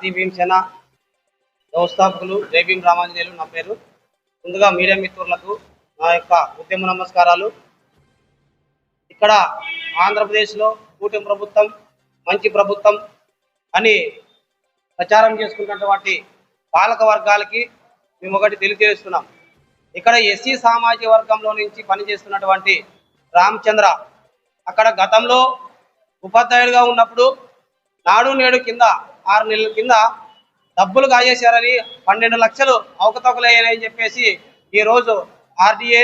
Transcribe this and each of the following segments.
భారతీ భీమసేన వ్యవస్థాపకులు జై భీమ్ రామాంజనేయులు నా పేరు. ముందుగా మీడియా మిత్రులకు నా యొక్క ఉద్యమ నమస్కారాలు. ఇక్కడ ఆంధ్రప్రదేశ్లో కూటమి ప్రభుత్వం మంచి ప్రభుత్వం అని ప్రచారం చేసుకున్నటువంటి పాలక వర్గాలకి మేము ఒకటి తెలియజేస్తున్నాం. ఇక్కడ ఎస్సీ సామాజిక వర్గంలో నుంచి పనిచేస్తున్నటువంటి రామచంద్ర అక్కడ గతంలో ఉపాధ్యాయుడిగా ఉన్నప్పుడు నాడు నేడు కింద ఆరు నెలల కింద డబ్బులు కాజేశారని పన్నెండు లక్షలు అవకతవకలయ్యాయని చెప్పేసి ఈరోజు ఆర్డీఏ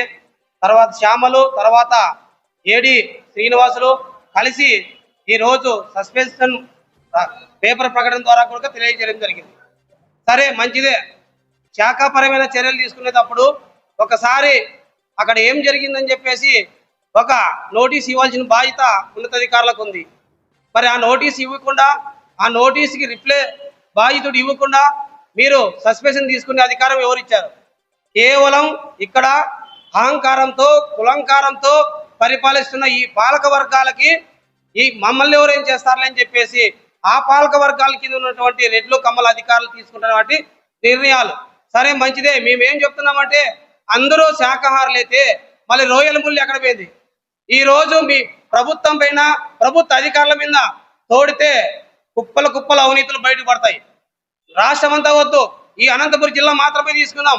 తర్వాత శ్యామలు తర్వాత ఏడి శ్రీనివాసులు కలిసి ఈరోజు సస్పెన్షన్ పేపర్ ప్రకటన ద్వారా కూడా తెలియజేయడం జరిగింది. సరే మంచిదే. శాఖాపరమైన చర్యలు తీసుకునేటప్పుడు ఒకసారి అక్కడ ఏం జరిగిందని చెప్పేసి ఒక నోటీస్ ఇవ్వాల్సిన బాధ్యత ఉన్నతాధికారులకు ఉంది. మరి ఆ నోటీస్ ఇవ్వకుండా ఆ నోటీస్కి రిప్లై బాధితుడు ఇవ్వకుండా మీరు సస్పెన్షన్ తీసుకునే అధికారం ఎవరిచ్చారు? కేవలం ఇక్కడ అహంకారంతో కులంకారంతో పరిపాలిస్తున్న ఈ పాలక వర్గాలకి ఈ మమ్మల్ని ఎవరేం చేస్తారులే అని చెప్పేసి ఆ పాలక వర్గాల కింద ఉన్నటువంటి రెడ్లు కమ్మల అధికారులు తీసుకుంటున్నటువంటి నిర్ణయాలు. సరే మంచిదే. మేమేం చెప్తున్నామంటే అందరూ శాకాహారులు అయితే మళ్ళీ రోయల ముళ్ళు ఎక్కడ పోయింది? ఈరోజు మీ ప్రభుత్వం పైన ప్రభుత్వ అధికారుల మీద తోడితే కుప్పల కుప్పల అవినీతులు బయటపడతాయి రాష్ట్రం అంతా వద్దు. ఈ అనంతపురం జిల్లా మాత్రమే తీసుకుందాం.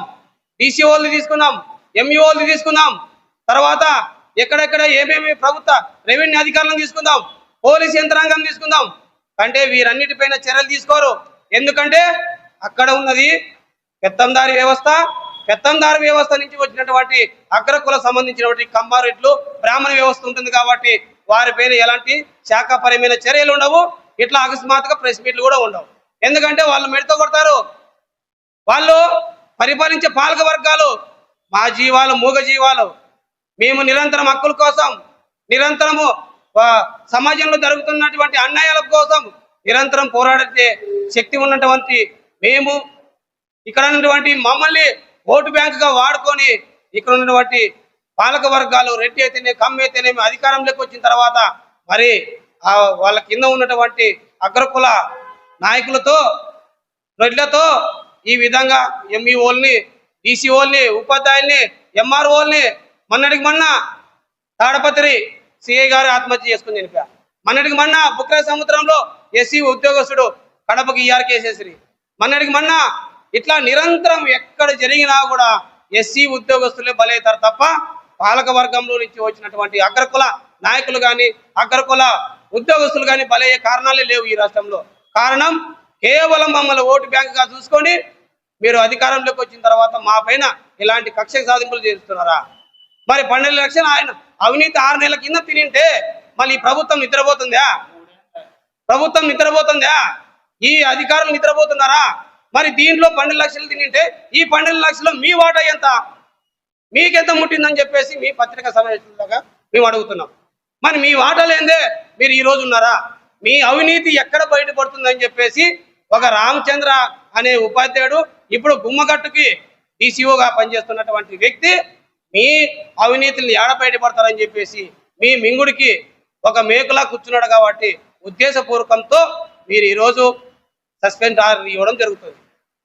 డిసిఓల్ని తీసుకుందాం. ఎంఈఓలు తీసుకుందాం. తర్వాత ఎక్కడెక్కడ ఏమేమి ప్రభుత్వ రెవెన్యూ అధికారులను తీసుకుందాం. పోలీస్ యంత్రాంగం తీసుకుందాం. అంటే వీరన్నిటిపైన చర్యలు తీసుకోరు. ఎందుకంటే అక్కడ ఉన్నది పెత్తందారి వ్యవస్థ. పెత్తందారి వ్యవస్థ నుంచి వచ్చినటువంటి అగ్రకుల సంబంధించినటువంటి కంబారెట్లు బ్రాహ్మణ వ్యవస్థ ఉంటుంది కాబట్టి వారిపైన ఎలాంటి శాఖపరమైన చర్యలు ఉండవు. ఇట్లా అకస్మాత్తుగా ప్రెస్ మీట్లు కూడా ఉండవు. ఎందుకంటే వాళ్ళు మెడతో కొడతారు. వాళ్ళు పరిపాలించే పాలక వర్గాలు మా జీవాలు మూగ జీవాలు. మేము నిరంతరం హక్కుల కోసం నిరంతరము సమాజంలో జరుగుతున్నటువంటి అన్యాయాల కోసం నిరంతరం పోరాడే శక్తి ఉన్నటువంటి మేము ఇక్కడ ఉన్నటువంటి మమ్మల్ని ఓటు బ్యాంకుగా వాడుకొని ఇక్కడ ఉన్నటువంటి పాలక వర్గాలు రెడ్డి అయితేనే కమ్మి అయితేనేమి అధికారంలోకి వచ్చిన తర్వాత మరి వాళ్ళ కింద ఉన్నటువంటి అగ్రకుల నాయకులతో రెడ్లతో ఈ విధంగా ఎంఈఓల్ని డిసిఓల్ని ఉపాధ్యాయుల్ని ఎంఆర్ఓల్ని మొన్నటికి మొన్న తాడపత్రి సిఐ గారు ఆత్మహత్య చేసుకుని చనిపోయా. మొన్నటికి మొన్న బుక్ర సముద్రంలో ఎస్సీ ఉద్యోగస్తుడు కడపకి ఈఆర్ కేసేసిరి మొన్నటికి మొన్న ఇట్లా నిరంతరం ఎక్కడ జరిగినా కూడా ఎస్సీ ఉద్యోగస్తులే బలవుతారు తప్ప పాలక వర్గంలో నుంచి వచ్చినటువంటి అగ్రకుల నాయకులు కానీ అగ్రకుల ఉద్యోగస్తులు కానీ బలయ్యే కారణాలే లేవు ఈ రాష్ట్రంలో. కారణం కేవలం మమ్మల్ని ఓటు బ్యాంకుగా చూసుకొని మీరు అధికారంలోకి వచ్చిన తర్వాత మా పైన ఇలాంటి కక్ష సాధింపులు చేస్తున్నారా? మరి పన్నెండు లక్షలు ఆయన అవినీతి ఆరు నెలల కింద తినింటే మళ్ళీ ఈ ప్రభుత్వం నిద్రపోతుందా? ప్రభుత్వం నిద్రపోతుందా? ఈ అధికారులు నిద్రపోతున్నారా? మరి దీంట్లో పన్నెండు లక్షలు తినింటే ఈ పన్నెండు లక్షలు మీ వాటా ఎంత? మీకెంత ముట్టిందని చెప్పేసి మీ పత్రికా సమావేశంలో మేము అడుగుతున్నాం. మరి మీ వాటా లేదే మీరు ఈ రోజు ఉన్నారా? మీ అవినీతి ఎక్కడ బయటపడుతుందని చెప్పేసి ఒక రామచంద్ర అనే ఉపాధ్యాయుడు ఇప్పుడు గుమ్మగట్టుకి డీసీఓగా పనిచేస్తున్నటువంటి వ్యక్తి మీ అవినీతిని ఏడ బయటపడతారని చెప్పేసి మీ మింగుడికి ఒక మేకులా కూర్చున్నాడు కాబట్టి ఉద్దేశపూర్వకంతో మీరు ఈరోజు సస్పెండ్ ఆర్డర్ ఇవ్వడం జరుగుతుంది.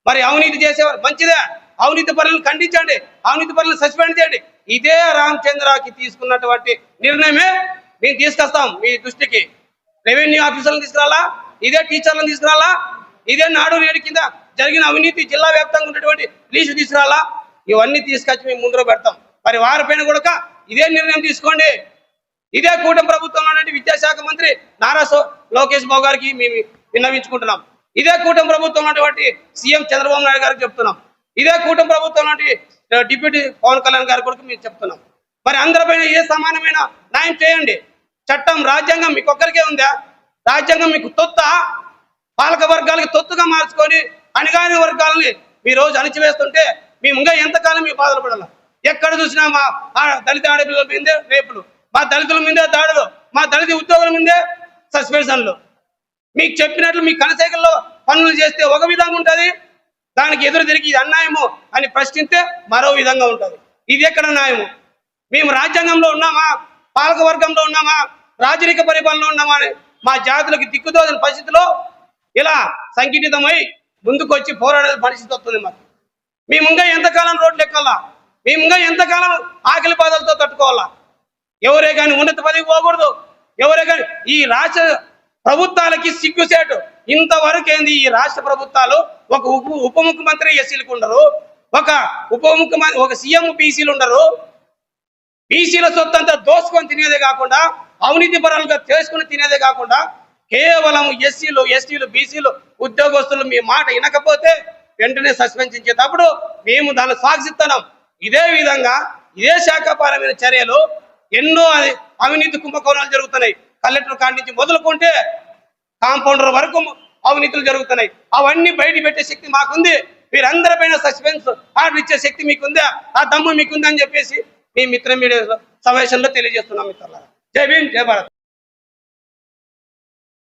మరి అవినీతి చేసేవారు మంచిదే. అవినీతి పనులను ఖండించండి. అవినీతి పనులను సస్పెండ్ చేయండి. ఇదే రామచంద్రకి తీసుకున్నటువంటి నిర్ణయమే మేము తీసుకొస్తాం మీ దృష్టికి. రెవెన్యూ ఆఫీసర్లను తీసుకురాలా? ఇదే టీచర్లను తీసుకురాలా? ఇదే నాడు నేడు కింద జరిగిన అవినీతి జిల్లా వ్యాప్తంగా ఉన్నటువంటి లీజు తీసుకురాలా? ఇవన్నీ తీసుకొచ్చి మేము ముందర పెడతాం. మరి వారిపైన కూడా ఇదే నిర్ణయం తీసుకోండి. ఇదే కూటమి ప్రభుత్వంలో ఉన్నటువంటి విద్యాశాఖ మంత్రి నారా లోకేష్ బాబు గారికి మేము విన్నవించుకుంటున్నాం. ఇదే కూటమి ప్రభుత్వం ఉన్నటువంటి సీఎం చంద్రబాబు నాయుడు గారికి చెప్తున్నాం. ఇదే కూటమి ప్రభుత్వం డిప్యూటీ పవన్ కళ్యాణ్ గారి కూడా మేము చెప్తున్నాం. మరి అందరిపైన ఏ సమానమైన న్యాయం చేయండి. చట్టం రాజ్యాంగం మీకు ఒక్కరికే ఉందా? రాజ్యాంగం మీకు తొత్త? పాలక వర్గాలకి తొత్తుగా మార్చుకొని అణగాని వర్గాలని మీ రోజు అణిచివేస్తుంటే మేము ఇంకా ఎంతకాలం మీ బాధలు పడాలి? ఎక్కడ చూసినా మా ఆ దళిత ఆడపిల్లల మీదే రేపులు. మా దళితుల మీదే దాడులు. మా దళిత ఉద్యోగుల మీదే సస్పెన్షన్లు. మీకు చెప్పినట్లు మీ కనసేకల్లో పనులు చేస్తే ఒక విధంగా ఉంటుంది. దానికి ఎదురు తిరిగి ఇది అన్యాయము అని ప్రశ్నిస్తే మరో విధంగా ఉంటుంది. ఇది ఎక్కడ న్యాయము? మేము రాజ్యాంగంలో ఉన్నామా? పాలక వర్గంలో ఉన్నామా? రాజరిక పరిపాలన ఉన్నామని మా జాతులకు దిక్కుదోదని పరిస్థితిలో ఇలా సంఘటితమై ముందుకు వచ్చి పోరాడే పరిస్థితి వస్తుంది మాకు. మేము ఇంకా ఎంతకాలం రోడ్లు ఎక్కాలా? మేము ఇంకా ఎంతకాలం ఆకలి బాధలతో తట్టుకోవాలా? ఎవరే కానీ ఉన్నత పదవి పోకూడదు. ఎవరే కానీ ఈ రాష్ట్ర ప్రభుత్వాలకి సిగ్గుసేటు. ఇంతవరకు ఏంది ఈ రాష్ట్ర ప్రభుత్వాలు? ఒక ఉప ఉప ముఖ్యమంత్రి ఎస్సీలకు ఉండరు. ఒక ఉప ముఖ్యమంత్రి ఒక సీఎం బీసీలు ఉండరు. బీసీల సొత్తు అంతా దోసుకొని తినేదే కాకుండా అవినీతి పరాలుగా చేసుకుని తినేదే కాకుండా కేవలం ఎస్సీలు ఎస్టీలు బీసీలు ఉద్యోగస్తులు మీ మాట వినకపోతే వెంటనే సస్పెన్స్ ఇచ్చేటప్పుడు మేము దాన్ని స్వాగతిస్తున్నాం ఇదే విధంగా ఇదే శాఖాపరమైన చర్యలు ఎన్నో అవినీతి కుంభకోణాలు జరుగుతున్నాయి. కలెక్టర్ కాడి నుంచి మొదలుకుంటే కాంపౌండర్ వరకు అవినీతులు జరుగుతున్నాయి. అవన్నీ బయట పెట్టే శక్తి మాకుంది. మీరందరిపైన సస్పెన్స్ ఆర్డర్ ఇచ్చే శక్తి మీకుందా? ఆ దమ్ము మీకుందా అని చెప్పేసి మీ మిత్ర మీడియా సమావేశంలో తెలియజేస్తున్నాం మిత్రులారా. जय भीम जय भारत